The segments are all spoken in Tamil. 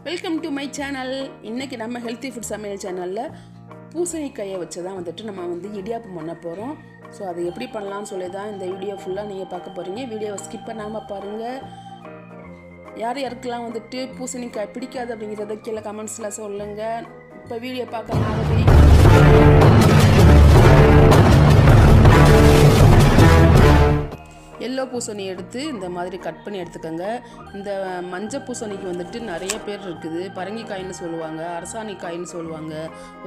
வெல்கம் டு மை சேனல் இன்றைக்கி நம்ம ஹெல்த்தி ஃபுட் சமையல் சேனலில் பூசணிக்காயை வச்சு தான் வந்துட்டு நம்ம வந்து இடியாப்பம் பண்ண போகிறோம் ஸோ அதை எப்படி பண்ணலாம்னு சொல்லி தான் இந்த வீடியோ ஃபுல்லாக நீங்கள் பார்க்க போகிறீங்க வீடியோவை ஸ்கிப் பண்ணாமல் பாருங்கள் யார் யாருக்கெல்லாம் வந்துட்டு பூசணிக்காய் பிடிக்காது அப்படிங்கிறத கீழே கமெண்ட்ஸில் சொல்லுங்கள் இப்போ வீடியோ பார்க்க எல்லோ பூசணி எடுத்து இந்த மாதிரி கட் பண்ணி எடுத்துக்கோங்க. இந்த மஞ்சள் பூசணிக்கு வந்துட்டு நிறைய பேர் இருக்குது. பரங்கிக்காயின்னு சொல்லுவாங்க அரசாணிக்காயின்னு சொல்லுவாங்க.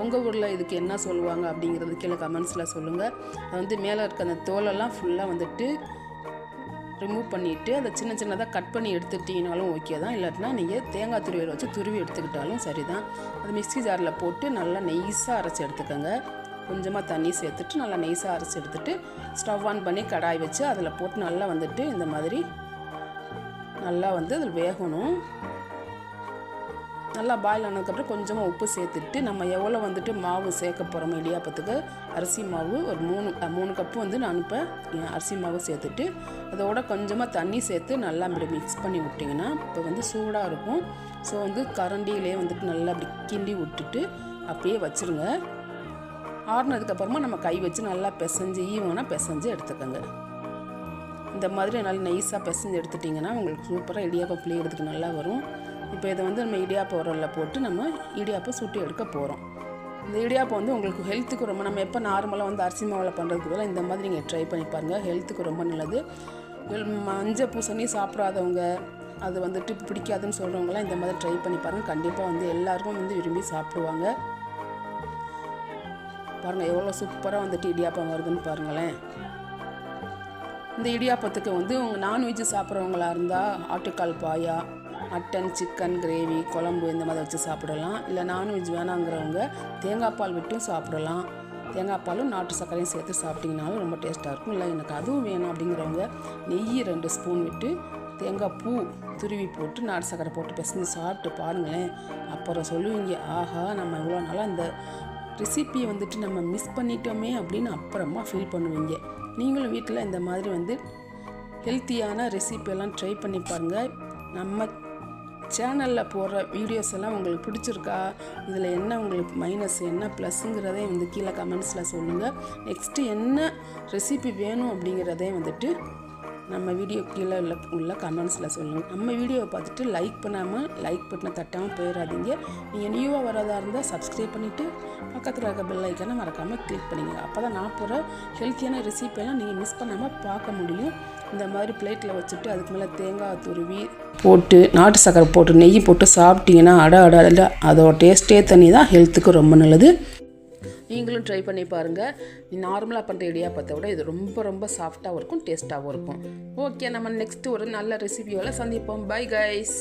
உங்கள் ஊரில் இதுக்கு என்ன சொல்லுவாங்க அப்படிங்கிறது கீழே கமெண்ட்ஸில் சொல்லுங்கள் அது வந்து மேலே இருக்க அந்த தோலெல்லாம் ஃபுல்லாக வந்துட்டு ரிமூவ் பண்ணிவிட்டு அதை சின்ன சின்னதாக கட் பண்ணி எடுத்துக்கிட்டீங்கனாலும் ஓகே தான். இல்லாட்டினா நீங்கள் தேங்காய் துருவியில் வச்சு துருவி எடுத்துக்கிட்டாலும் சரி தான் அது மிக்ஸி ஜாரில் போட்டு நல்லா நெய்ஸாக அரைச்சி எடுத்துக்கோங்க. கொஞ்சமாக தண்ணி சேர்த்துட்டு நல்லா நெய்ஸாக அரைச்சி எடுத்துட்டு ஸ்டவ் ஆன் பண்ணி கடாய் வச்சு அதில் போட்டு நல்லா வந்துட்டு இந்த மாதிரி நல்லா வந்து அதில் வேகணும். நல்லா பாயில் ஆனதுக்கப்புறம் கொஞ்சமாக உப்பு சேர்த்துட்டு நம்ம எவ்வளோ வந்துட்டு மாவு சேர்க்க போகிறோமோ இடியாப்பத்துக்கு அரிசி மாவு ஒரு மூணு மூணு கப்பு வந்து நான் இப்போ அரிசி மாவு சேர்த்துட்டு அதோட கொஞ்சமாக தண்ணி சேர்த்து நல்லா அப்படி மிக்ஸ் பண்ணி விட்டிங்கன்னா இப்போ வந்து சூடாக இருக்கும். ஸோ வந்து கரண்டியிலே வந்துட்டு நல்லா அப்படி கிண்டி விட்டுட்டு அப்படியே வச்சுருங்க. ஆறுனதுக்கப்புறமா நம்ம கை வச்சு நல்லா பிசைஞ்சு ஈவனாக பிசைஞ்சு எடுத்துக்கோங்க. இந்த மாதிரி நல்லா நைஸாக பிசைஞ்சு எடுத்துட்டிங்கன்னா உங்களுக்கு சூப்பராக இடியாப்பம் பிள்ளைகிறதுக்கு நல்லா வரும். இப்போ இதை வந்து நம்ம இடியாப்பம் உரலில் போட்டு நம்ம இடியாப்பம் சுட்டி எடுக்க போகிறோம் இந்த இடியாப்பம் வந்து உங்களுக்கு ஹெல்த்துக்கு ரொம்ப நம்ம எப்போ நார்மலாக வந்து அரிசி மாவில் பண்ணுறதுக்கு பதிலாக இந்த மாதிரி நீங்கள் ட்ரை பண்ணி பாருங்கள் ஹெல்த்துக்கு ரொம்ப நல்லது. மஞ்சள் பூசணி சாப்பிடாதவங்க அது வந்துட்டு பிடிக்காதுன்னு சொல்கிறவங்களாம் இந்த மாதிரி ட்ரை பண்ணி பாருங்கள் கண்டிப்பாக வந்து எல்லாருக்கும் வந்து விரும்பி சாப்பிடுவாங்க. பாருங்கள் எவ்வளோ சூப்பராக வந்துட்டு இடியாப்பம் வருதுன்னு பாருங்களேன். இந்த இடியாப்பத்துக்கு வந்து உங்கள் நான்வெஜ் சாப்பிட்றவங்களா இருந்தால் ஆட்டுக்கால் பாயா மட்டன் சிக்கன் கிரேவி குழம்பு இந்த மாதிரி வச்சு சாப்பிடலாம். இல்லை நான்வெஜ் வேணாங்கிறவங்க தேங்காய் பால் விட்டும் சாப்பிடலாம். தேங்காய் பாலும் நாட்டு சர்க்கரையும் சேர்த்து சாப்பிட்டிங்கனாலும் ரொம்ப டேஸ்ட்டாக இருக்கும். இல்லை எனக்கு அதுவும் வேணும் அப்படிங்கிறவங்க நெய் ரெண்டு ஸ்பூன் விட்டு தேங்காய் பூ துருவி போட்டு நாட்டு சர்க்கரை போட்டு பிசைஞ்சு சாப்பிட்டு பாருங்களேன். அப்புறம் சொல்லுவீங்க ஆஹா நம்ம இவ்வளோ நாளாக இந்த ரெசிபியை வந்துட்டு நம்ம மிஸ் பண்ணிட்டோமே அப்படின்னு அப்புறமா ஃபீல் பண்ணுவீங்க. நீங்களும் வீட்டில் இந்த மாதிரி வந்து ஹெல்த்தியான ரெசிப்பியெல்லாம் ட்ரை பண்ணி பாருங்கள் நம்ம சேனலில் போடுற வீடியோஸ் எல்லாம் உங்களுக்கு பிடிச்சிருக்கா? இதில் என்ன உங்களுக்கு மைனஸ் என்ன ப்ளஸ்ஸுங்கிறதையும் வந்து கீழே கமெண்ட்ஸில் சொல்லுங்கள் நெக்ஸ்ட்டு என்ன ரெசிபி வேணும் அப்படிங்கிறதையும் வந்துட்டு நம்ம வீடியோ கீழே உள்ள உள்ள கமெண்ட்ஸில் சொல்லுங்கள் நம்ம வீடியோவை பார்த்துட்டு லைக் பண்ணாமல் லைக் பட்டனை தட்டாமல் போயிடாதீங்க நீங்கள் நியூவாக வரதாக இருந்தால் சப்ஸ்கிரைப் பண்ணிவிட்டு பக்கத்தில் இருக்க பெல் ஐக்கனை மறக்காமல் கிளிக் பண்ணிங்க. அப்போ தான் நான் போகிற ஹெல்த்தியான ரெசிபியெல்லாம் நீங்கள் மிஸ் பண்ணாமல் பார்க்க முடியும். இந்த மாதிரி பிளேட்டில் வச்சுட்டு அதுக்கு மேலே தேங்காய் துருவி போட்டு நாட்டு சக்கரை போட்டு நெய் போட்டு சாப்பிட்டீங்கன்னா அட அட அட அதோட டேஸ்ட்டே தண்ணி தான் ஹெல்த்துக்கு ரொம்ப நல்லது. நீங்களும் ட்ரை பண்ணி பாருங்கள் நார்மலாக பண்ணுற இடியாப்பத்தை விட இது ரொம்ப ரொம்ப சாஃப்டாகவும் இருக்கும் டேஸ்ட்டாகவும் இருக்கும். ஓகே நம்ம நெக்ஸ்ட்டு ஒரு நல்ல ரெசிபியோட சந்திப்போம். Bye guys